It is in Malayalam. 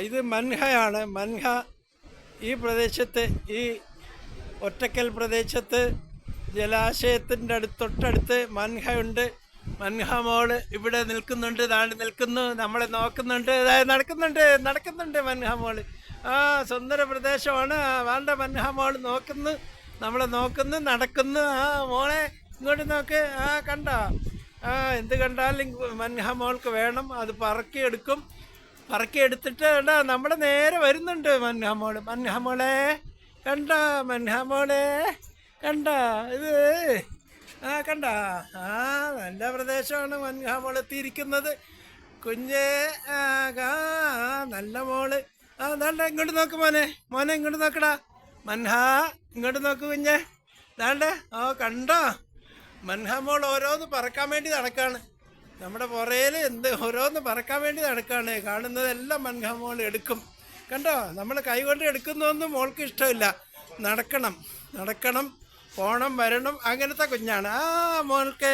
ഇത് മൻഹയാണ് മൻഹ ഈ പ്രദേശത്ത് ഈ ഒറ്റക്കൽ പ്രദേശത്ത് ജലാശയത്തിന്റെ അടുത്ത് തൊട്ടടുത്ത് മൻഹയുണ്ട് മൻഹ മോൾ ഇവിടെ നിൽക്കുന്നുണ്ട്. താണ്ട് നിൽക്കുന്നു. നമ്മളെ നോക്കുന്നുണ്ട്. നടക്കുന്നുണ്ട്. നടക്കുന്നുണ്ട് മൻഹ മോൾ ആ സുന്ദര പ്രദേശമാണ്. വേണ്ട മൻഹ മോൾ നോക്കുന്നു. നമ്മളെ നോക്കുന്നു നടക്കുന്നു. ആ മോളെ ഇങ്ങോട്ട് നോക്ക്. ആ കണ്ടോ? ആ എന്ത് കണ്ടാലും മൻഹ മോൾക്ക് വേണം. അത് പറക്കിയെടുക്കും. പറക്കി എടുത്തിട്ട് കണ്ട നമ്മുടെ നേരെ വരുന്നുണ്ട് മന്നഹമോൾ മൻഹമോളെ കണ്ട മൻഹമോളെ കണ്ട ഇത്. ആ കണ്ട. ആ നല്ല പ്രദേശമാണ് മൻഹമോൾ എത്തിയിരിക്കുന്നത്. കുഞ്ഞ് ആ നല്ല മോൾ. ആ ദാണ്ട ഇങ്ങോട്ട് നോക്ക് മോനെ. മോനെ ഇങ്ങോട്ട് നോക്കടാ. മൻഹ ഇങ്ങോട്ട് നോക്ക് കുഞ്ഞെ. ദാണ്ട ആ കണ്ടോ? മൻഹമോൾ ഓരോന്ന് പറക്കാൻ വേണ്ടി നടക്കാണ്. നമ്മുടെ പുറയിൽ എന്ത് ഓരോന്ന് പറക്കാൻ വേണ്ടി നടക്കാണ്. കാണുന്നതെല്ലാം മൻഹാമോൾ എടുക്കും. കണ്ടോ? നമ്മൾ കൈകൊണ്ട് എടുക്കുന്നൊന്നും മോൾക്ക് ഇഷ്ടമില്ല. നടക്കണം. നടക്കണം. പോണം വരണം. അങ്ങനത്തെ കുഞ്ഞാണ്. ആ മോൾക്ക്